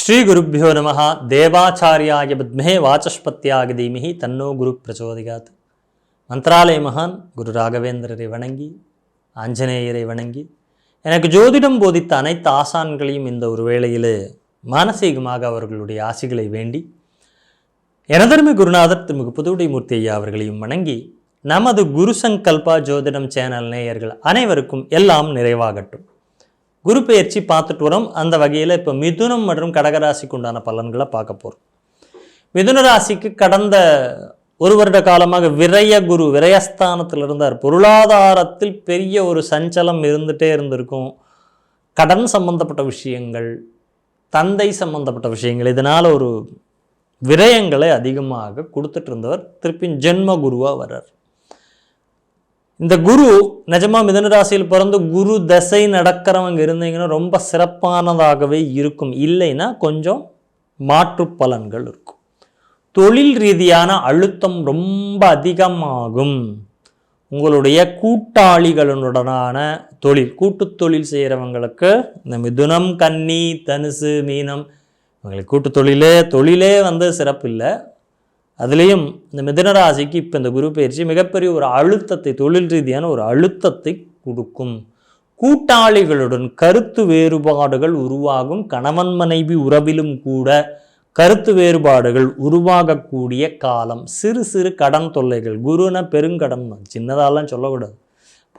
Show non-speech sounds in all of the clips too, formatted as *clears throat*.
ஸ்ரீ குருப்பியோ நம தேவாச்சாரியாய பத்மே வாச்சஸ்பத்தியாக தீமிகி தன்னோ குரு பிரச்சோதிகாத் மந்திராலய மகான் குரு ராகவேந்திரரை வணங்கி ஆஞ்சநேயரை வணங்கி எனக்கு ஜோதிடம் போதித்த அனைத்து ஆசான்களையும் இந்த ஒரு வேளையில் மானசீகமாக அவர்களுடைய ஆசிகளை வேண்டி எனதருமை குருநாதர் திருமிகு புதுவுடைமூர்த்தி ஐயா அவர்களையும் வணங்கி நமது குரு சங்கல்பா ஜோதிடம் சேனல் நேயர்கள் அனைவருக்கும் எல்லாம் நிறைவாகட்டும். குரு பெயர்ச்சி பார்த்துட்டு வரோம். அந்த வகையில் இப்போ மிதுனம் மற்றும் கடகராசிக்கு உண்டான பலன்களை பார்க்க போகிறோம் மிதுன ராசிக்கு கடந்த ஒரு வருட காலமாக விரய குரு விரயஸ்தானத்தில் இருந்தார். பொருளாதாரத்தில் பெரிய ஒரு சஞ்சலம் இருந்துகிட்டே இருந்திருக்கும். கடன் சம்பந்தப்பட்ட விஷயங்கள் தந்தை சம்பந்தப்பட்ட விஷயங்கள் இதனால் ஒரு விரயங்களை அதிகமாக கொடுத்துட்டு இருந்தவர் திருப்பி ஜென்ம குருவாக வர்றார். இந்த குரு நிஜமாக மிதனராசியில் பிறந்து குரு தசை நடக்கிறவங்க இருந்தீங்கன்னா ரொம்ப சிறப்பானதாகவே இருக்கும். இல்லைன்னா கொஞ்சம் மாற்று பலன்கள் இருக்கும். தொழில் ரீதியான அழுத்தம் ரொம்ப அதிகமாகும். உங்களுடைய கூட்டாளிகளுடனான தொழில் கூட்டுத் தொழில் செய்கிறவங்களுக்கு இந்த மிதுனம் கன்னி தனுசு மீனம் இவங்களுக்கு கூட்டு தொழிலே தொழிலே வந்து சிறப்பு இல்லை அதுலேயும் இந்த மிதனராசிக்கு இப்போ இந்த குரு பயிற்சி மிகப்பெரிய ஒரு அழுத்தத்தை தொழில் ரீதியான ஒரு அழுத்தத்தை கொடுக்கும். கூட்டாளிகளுடன் கருத்து வேறுபாடுகள் உருவாகும். கணவன் மனைவி உறவிலும் கூட கருத்து வேறுபாடுகள் உருவாகக்கூடிய காலம். சிறு சிறு கடன் தொல்லைகள். குருனா பெருங்கடன். தான் சின்னதாலாம் சொல்லக்கூடாது.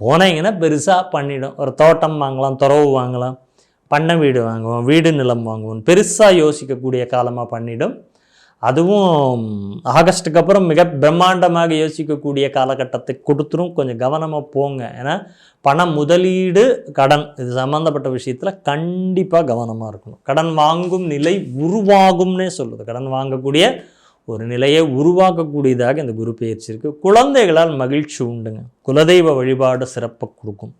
போனீங்கன்னா பெருசாக பண்ணிடும். ஒரு தோட்டம் வாங்கலாம் துறவு வாங்கலாம் பண்ணை வீடு வாங்குவோம் வீடு நிலம் வாங்குவோம். பெருசாக யோசிக்கக்கூடிய காலமாக பண்ணிடும். அதுவும் ஆகஸ்ட்டுக்கு அப்புறம் மிக பிரம்மாண்டமாக யோசிக்கக்கூடிய காலகட்டத்தை கொடுத்துரும். கொஞ்சம் கவனமாக போங்க. ஏன்னா பணம் முதலீடு கடன் இது சம்மந்தப்பட்ட விஷயத்தில் கண்டிப்பாக கவனமாக இருக்கணும். கடன் வாங்கும் நிலை உருவாகும்னே சொல்லுது. கடன் வாங்கக்கூடிய ஒரு நிலையை உருவாக்கக்கூடியதாக இந்த குரு பயிற்சி இருக்குது குழந்தைகளால் மகிழ்ச்சி உண்டுங்க. குலதெய்வ வழிபாடு சிறப்பை கொடுக்கும்.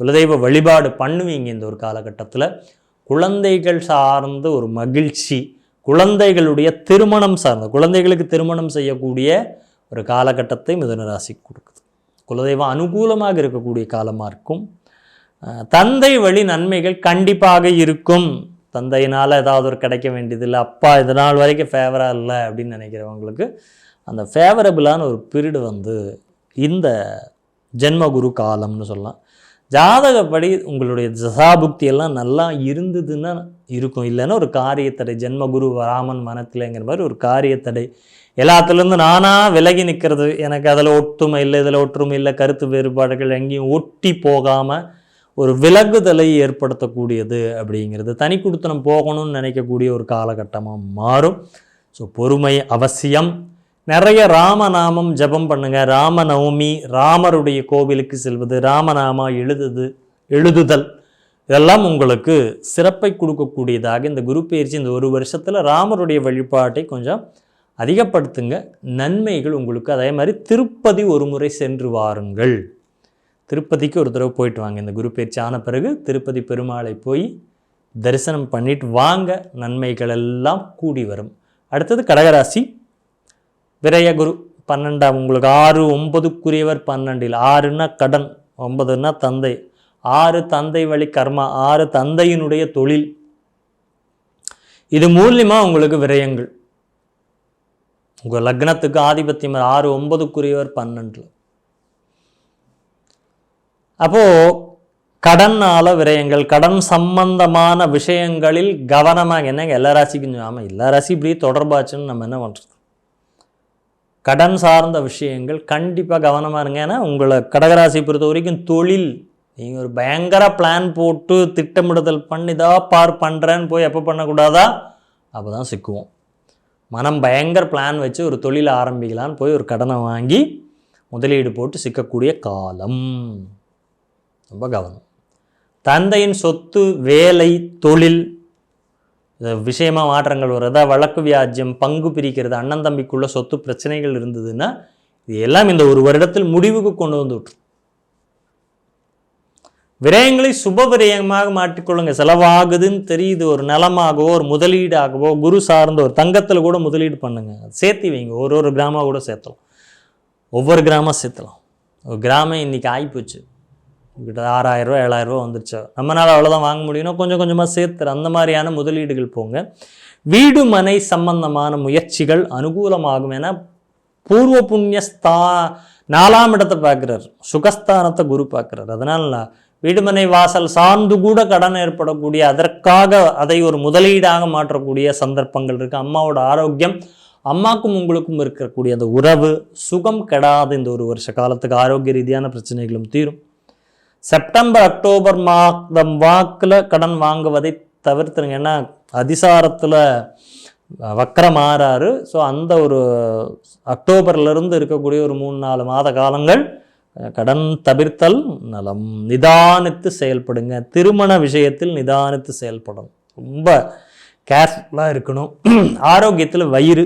குலதெய்வ வழிபாடு பண்ணுவீங்க இந்த ஒரு காலகட்டத்தில். குழந்தைகள் சார்ந்த ஒரு மகிழ்ச்சி குழந்தைகளுடைய திருமணம் சார்ந்த குழந்தைகளுக்கு திருமணம் செய்யக்கூடிய ஒரு காலகட்டத்தை மிதனராசி கொடுக்குது. குலதெய்வம் அனுகூலமாக இருக்கக்கூடிய காலமாக இருக்கும் தந்தை வழி நன்மைகள் கண்டிப்பாக இருக்கும். தந்தையினால் ஏதாவது ஒரு கிடைக்க வேண்டியதில்லை. அப்பா இது நாள் வரைக்கும் ஃபேவராக இல்லை அப்படின்னு நினைக்கிறவங்களுக்கு அந்த ஃபேவரபிளான ஒரு பீரியடு வந்து இந்த ஜென்மகுரு காலம்னு சொல்லலாம். ஜாதகப்படி உங்களுடைய தசாபுக்தி எல்லாம் நல்லா இருந்ததுன்னா இருக்கும். இல்லைன்னா ஒரு காரியத்தடை ஜென்மகுரு ராமன் மனத்தில்ங்கிற மாதிரி ஒரு காரியத்தடை. எல்லாத்துலேருந்து நானாக விலகி நிற்கிறது. எனக்கு அதில் ஒற்றுமை இல்லை இதில் ஒற்றுமை இல்லை கருத்து வேறுபாடுகள் எங்கேயும் ஒட்டி போகாமல் ஒரு விலகுதலை ஏற்படுத்தக்கூடியது அப்படிங்கிறது. தனி கொடுத்தனம் போகணும்னு நினைக்கக்கூடிய ஒரு காலகட்டமாக மாறும். ஸோ பொறுமை அவசியம். நிறைய ராமநாமம் ஜெபம் பண்ணுங்க. ராமநவமி ராமருடைய கோவிலுக்கு செல்வது ராமநாமா எழுதுது எழுதுதல். இதெல்லாம் உங்களுக்கு சிறப்பை கொடுக்கக்கூடியதாக இந்த குரு பயிற்சி இந்த ஒரு வருஷத்தில் ராமருடைய வழிபாட்டை கொஞ்சம் அதிகப்படுத்துங்க. நன்மைகள் உங்களுக்கு. அதே மாதிரி திருப்பதி ஒரு முறை சென்று வாருங்கள். திருப்பதிக்கு ஒரு தடவை போயிட்டு வாங்க. இந்த குரு பயிற்சி ஆன பிறகு திருப்பதி பெருமாளை போய் தரிசனம் பண்ணிட்டு வாங்க. நன்மைகள் எல்லாம் கூடி வரும். அடுத்தது கடகராசி. விரய குரு பன்னெண்டாம் உங்களுக்கு ஆறு ஒன்பதுக்குரியவர் பன்னெண்டில். ஆறுன்னா கடன் ஒன்பதுன்னா தந்தை. ஆறு தந்தை வழி கர்மா ஆறு தந்தையினுடைய தொழில். இது மூலியமாக உங்களுக்கு விரயங்கள். உங்கள் லக்னத்துக்கு ஆதிபத்தியம் ஆறு ஒன்பதுக்குரியவர் பன்னெண்டில். அப்போது கடனால் விரயங்கள் கடன் சம்பந்தமான விஷயங்களில் கவனமாக என்னங்க எல்லா ராசிக்கும் ஆமாம் எல்லா ராசி இப்படி தொடர்பாச்சுன்னு நம்ம என்ன பண்ணுறது கடன் சார்ந்த விஷயங்கள் கண்டிப்பாக கவனமாக இருங்க. ஏன்னா உங்களை கடகராசி பொறுத்த வரைக்கும் தொழில் நீங்கள் ஒரு பயங்கர பிளான் போட்டு திட்டமிடுதல் பண்ணி தான் பார் பண்ணுறேன்னு போய் எப்போ பண்ணக்கூடாதா? அப்போ தான் சிக்குவோம். மனம் பயங்கர பிளான் வச்சு ஒரு தொழில் ஆரம்பிக்கலான்னு போய் ஒரு கடனை வாங்கி முதலீடு போட்டு சிக்கக்கூடிய காலம். ரொம்ப கவனம். தந்தையின் சொத்து வேலை தொழில் விஷயமாக மாற்றங்கள் வருதா வழக்கு வியாஜ்யம் பங்கு பிரிக்கிறது அண்ணன் தம்பிக்குள்ள சொத்து பிரச்சனைகள் இருந்ததுன்னா இது எல்லாம் இந்த ஒரு வருடத்தில் முடிவுக்கு கொண்டு வந்து விட்டுரும். விரயங்களை சுப விரயமாக மாற்றிக்கொள்ளுங்க. செலவாகுதுன்னு தெரியுது. ஒரு நிலமாகவோ ஒரு முதலீடாகவோ குரு சார்ந்த ஒரு தங்கத்தில் கூட முதலீடு பண்ணுங்க. சேர்த்தி வைங்க. ஒரு ஒரு கிராமம் கூட சேர்த்தலாம். ஒவ்வொரு கிராமம் சேர்த்தலாம். ஒரு கிராமம் இன்றைக்கி ஆகிப்போச்சு கிட்ட ஆறாயிரரூவா ஏழாயிரரூவா வந்துருச்சு. நம்மளால் அவ்வளோதான் வாங்க முடியும்னா கொஞ்சம் கொஞ்சமாக சேர்த்துற அந்த மாதிரியான முதலீடுகள் போங்க. வீடு மனை சம்பந்தமான முயற்சிகள் அனுகூலமாகும் என பூர்வ புண்ணியஸ்தா நாலாம் இடத்தை பார்க்குறார். சுகஸ்தானத்தை குரு பார்க்குறார். அதனால் வீடுமனை வாசல் சார்ந்து கூட கடன் ஏற்படக்கூடிய அதற்காக அதை ஒரு முதலீடாக மாற்றக்கூடிய சந்தர்ப்பங்கள் இருக்குது அம்மாவோட ஆரோக்கியம் அம்மாக்கும் உங்களுக்கும் இருக்கக்கூடிய அந்த உறவு சுகம் கெடாத இந்த ஒரு வருஷ காலத்துக்கு ஆரோக்கிய ரீதியான பிரச்சனைகளும் தீரும். செப்டம்பர் அக்டோபர் மாதம் வாக்கில் கடன் வாங்குவதை தவிர்த்துருங்க. ஏன்னா அதிசாரத்தில் வக்கரம் மாறாரு ஸோ அந்த ஒரு அக்டோபர்லேருந்து இருக்கக்கூடிய ஒரு மூணு நாலு மாத காலங்கள் கடன் தவிர்த்தல் நலம் நிதானித்து செயல்படுங்க. திருமண விஷயத்தில் நிதானித்து செயல்படும் ரொம்ப கேர்ஃபுல்லாக இருக்கணும். *clears throat* ஆரோக்கியத்தில் வயிறு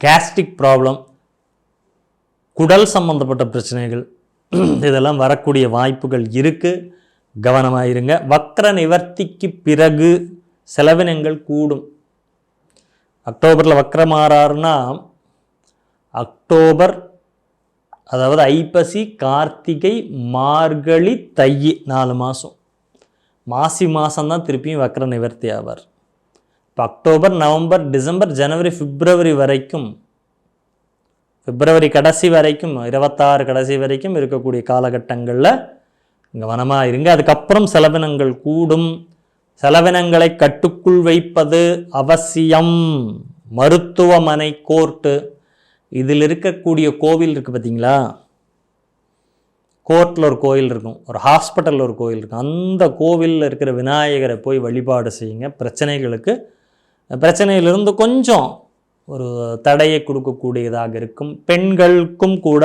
கேஸ்ட்ரிக் ப்ராப்ளம் குடல் சம்மந்தப்பட்ட பிரச்சனைகள் *clears throat* இதெல்லாம் வரக்கூடிய வாய்ப்புகள் இருக்குது கவனமாக இருங்க வக்ர நிவர்த்திக்கு பிறகு செலவினங்கள் கூடும். அக்டோபரில் வக்ரமாறாருன்னா அக்டோபர் அதாவது ஐப்பசி கார்த்திகை மார்கழி தை நாலு மாதம் மாசி மாதம்தான் திருப்பியும் வக்ர நிவர்த்தி ஆவார். இப்போ அக்டோபர் நவம்பர் டிசம்பர் ஜனவரி பிப்ரவரி வரைக்கும் பிப்ரவரி கடைசி வரைக்கும் இருபத்தாறு கடைசி வரைக்கும் இருக்கக்கூடிய காலகட்டங்களில் கவனமாக இருங்க. அதுக்கப்புறம் செலவினங்கள் கூடும். செலவினங்களை கட்டுக்குள் வைப்பது அவசியம். மருத்துவமனை கோர்ட்டு. இதில் இருக்கக்கூடிய கோவில் இருக்குது பார்த்தீங்களா கோர்ட்டில் ஒரு கோயில் இருக்கும் ஒரு ஹாஸ்பிட்டலில் ஒரு கோயில் இருக்கும். அந்த கோவிலில் இருக்கிற விநாயகரை போய் வழிபாடு செய்யுங்க. பிரச்சனைகளுக்கு பிரச்சனையிலிருந்து கொஞ்சம் ஒரு தடையை கொடுக்கக்கூடியதாக இருக்கும். பெண்களுக்கும் கூட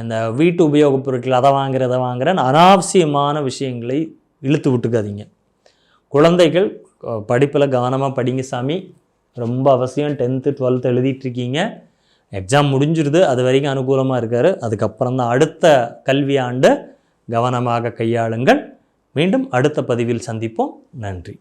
அந்த வீட்டு உபயோகப் பொருட்கள் அதை வாங்குறத வாங்குறேன் அனாவசியமான விஷயங்களை இழுத்து விட்டுக்காதீங்க. குழந்தைகள் படிப்பில் கவனமாக படிங்க சாமி. ரொம்ப அவசியம். டென்த்து டுவெல்த்து எழுதிட்டுருக்கீங்க எக்ஸாம் முடிஞ்சிருது. அது வரைக்கும் அனுகூலமாக இருக்கார். அதுக்கப்புறம் தான் அடுத்த கல்வி ஆண்டு கவனமாக கையாளுங்கள். மீண்டும் அடுத்த பதிவில் சந்திப்போம். நன்றி.